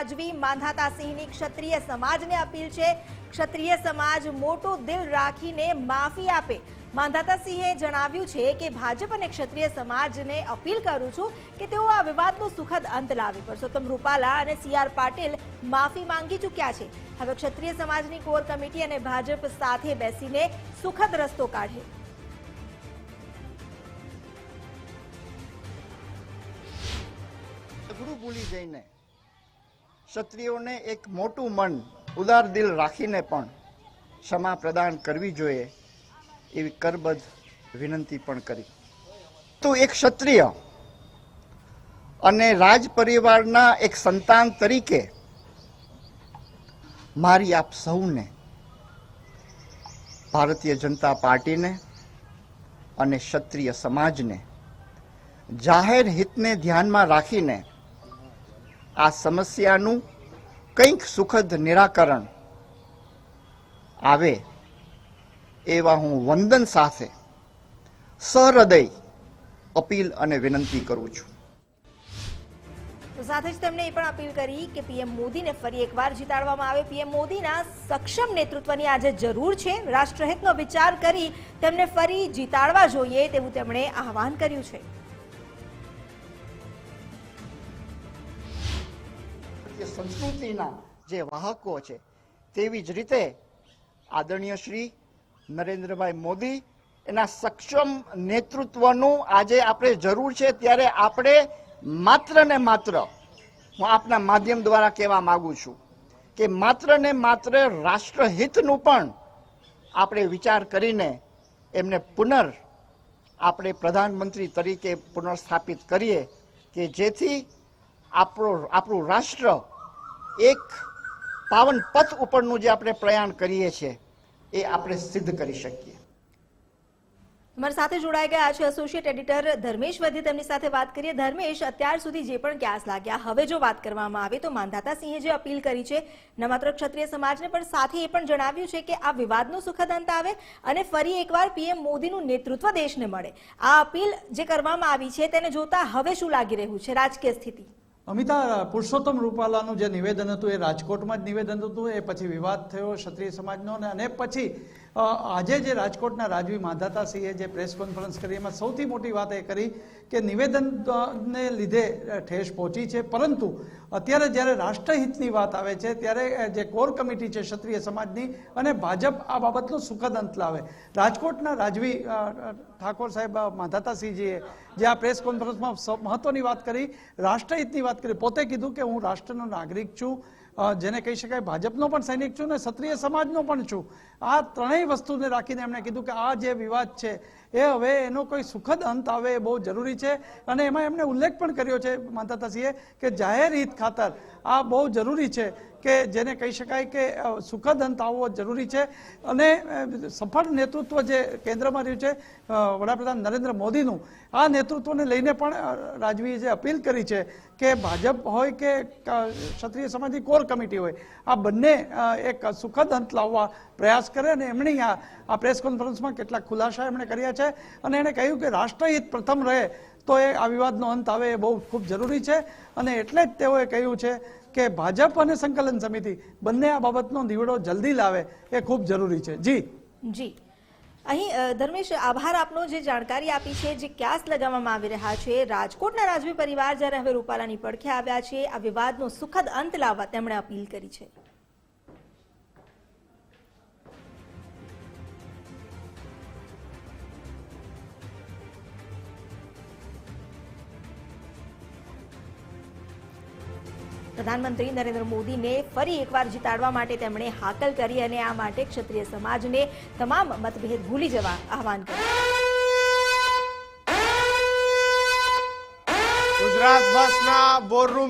રાજવી માંધાતા સિંહની ક્ષત્રિય સમાજને અપીલ છે. ક્ષત્રિય સમાજ મોટું દિલ રાખીને માફી આપે. માંધાતા સિંહે જણાવ્યું છે કે ભાજપ અને ક્ષત્રિય સમાજને અપીલ કરું છું કે તેઓ આ વિવાદનો સુખદ અંત લાવે. પરસોત્તમ રૂપાલા અને સી પાટીલ માફી માંગી ચૂક્યા છે. હવે ક્ષત્રિય સમાજની કોર કમિટી અને ભાજપ સાથે બેસીને સુખદ રસ્તો કાઢે. ભૂલી જઈને ક્ષત્રિયોને એક મોટું મન ઉદાર દિલ રાખીને પણ ક્ષમા પ્રદાન કરવી જોઈએ એવી કરબદ્ધ વિનંતી પણ કરી. તો એક ક્ષત્રિય અને રાજ પરિવારના એક સંતાન તરીકે મારી આપ સૌને ભારતીય જનતા પાર્ટીને અને ક્ષત્રિય સમાજને જાહેર હિતને ધ્યાનમાં રાખીને આ સમસ્યાનું કંઈક સુખદ નિરાકરણ આવે એવા હું વંદન સાથે, સહૃદય અપીલ અને વિનંતી કરું છું. તો સાથે જ તેમણે એ પણ અપીલ કરી કે પીએમ મોદીને ફરી એકવાર જીતાડવામાં આવે. પીએમ મોદીના સક્ષમ નેતૃત્વની આજે જરૂર છે. રાષ્ટ્રહિતનો વિચાર કરી તેમને ફરી જીતાડવા જોઈએ તેવું તેમણે આહવાન કર્યું છે. ભારતીય સંસ્કૃતિના જે વાહકો છે, તેવી જ રીતે આદરણીય શ્રી નરેન્દ્રભાઈ મોદી એના સક્ષમ નેતૃત્વનું આજે આપણે જરૂર છે ત્યારે આપણે માત્ર ને માત્ર, હું આપના માધ્યમ દ્વારા કહેવા માગું છું કે માત્ર ને માત્ર રાષ્ટ્રહિતનું પણ આપણે વિચાર કરીને એમને પુનર આપણે પ્રધાનમંત્રી તરીકે પુનર્સ્થાપિત કરીએ કે જેથી આપણો, આપણું રાષ્ટ્ર એક પાવન પથ ઉપરનું જે આપણે પ્રયાણ કરીએ છીએ, એ આપણે સિદ્ધ કરી શકીએ. અમારી સાથે જોડાઈ ગયા છે એસોસિએટ એડિટર ધર્મેશ વધી. તેમની સાથે વાત કરીએ. ધર્મેશ, અત્યાર સુધી જે પણ ક્યાસ લાગ્યા, હવે જો વાત કરવામાં આવે તો માંધાતા સિંહે જે અપીલ કરી છે, ન માત્ર ક્ષત્રિય સમાજને, પણ સાથે એ પણ જણાવ્યું છે કે આ વિવાદનો સુખદ અંત આવે અને ફરી એકવાર પીએમ મોદીનું નેતૃત્વ દેશને મળે. આ અપીલ જે કરવામાં આવી છે, તેને જોતા હવે શું લાગી રહ્યું છે? રાજકીય સ્થિતિ. અમિતા, પુરુષોત્તમ રૂપાલાનું જે નિવેદન હતું એ રાજકોટમાં જ નિવેદન હતું, એ પછી વિવાદ થયો ક્ષત્રિય સમાજનો, અને- પછી આજે જે રાજકોટના રાજવી માધાતાસિંહે જે પ્રેસ કોન્ફરન્સ કરી, એમાં સૌથી મોટી વાત એ કરી કે નિવેદનને લીધે ઠેસ પહોંચી છે. પરંતુ અત્યારે જ્યારે રાષ્ટ્રહિતની વાત આવે છે, ત્યારે જે કોર કમિટી છે ક્ષત્રિય સમાજની અને ભાજપ આ બાબતનો સુખદ અંત લાવે. રાજકોટના રાજવી ઠાકોર સાહેબ માધાતાસિંહજીએ જે આ પ્રેસ કોન્ફરન્સમાં મહત્વની વાત કરી, રાષ્ટ્રહિતની વાત કરી. પોતે કીધું કે હું રાષ્ટ્રનો નાગરિક છું. જેને કહી શકાય ભાજપનો પણ સૈનિક છું ને ક્ષત્રિય સમાજનો પણ છું. આ ત્રણેય વસ્તુને રાખીને એમણે કીધું કે આ જે વિવાદ છે, એ હવે એનો કોઈ સુખદ અંત આવે એ બહુ જરૂરી છે. અને એમાં એમણે ઉલ્લેખ પણ કર્યો છે માતાતાસિંહે કે જાહેર હિત ખાતર આ બહુ જરૂરી છે કે જેને કહી શકાય કે સુખદ અંત આવવો જરૂરી છે. અને સફળ નેતૃત્વ જે કેન્દ્રમાં રહ્યું છે વડાપ્રધાન નરેન્દ્ર મોદીનું, આ નેતૃત્વને લઈને પણ રાજવીએ જે અપીલ કરી છે કે ભાજપ હોય કે ક્ષત્રિય સમાજની કોર કમિટી હોય, આ બંને એક સુખદ અંત લાવવા પ્રયાસ કરે અને એમણે આ આ પ્રેસ કોન્ફરન્સમાં કેટલાક ખુલાસા એમણે કર્યા છે. અને એણે કહ્યું કે રાષ્ટ્રહિત પ્રથમ રહે તો એ આ વિવાદનો અંત આવે એ બહુ ખૂબ જરૂરી છે. અને એટલે જ તેઓએ કહ્યું છે કે ભાજપ અને સંકલન સમિતિ બંને આ બાબતનો દીવડો જલ્દી લાવે એ ખૂબ જરૂરી છે. જી. જી. અહીં ધર્મેશ, આભાર આપનો જે જાણકારી આપી છે, જે ક્યાસ લગાવવામાં આવી રહ્યા છે. રાજકોટના રાજવી પરિવાર જ્યારે હવે રૂપાલાની પડખે આવ્યા છે, આ વિવાદનો સુખદ અંત લાવવા તેમણે અપીલ કરી છે. પ્રધાનમંત્રી નરેન્દ્ર મોદીને ફરી એકવાર જીતાડવા માટે તેમણે હાકલ કરી અને આ માટે ક્ષત્રિય સમાજને તમામ મતભેદ ભૂલી જવા આહવાન કર્યું. ગુજરાત બસના બોર્ડરૂમ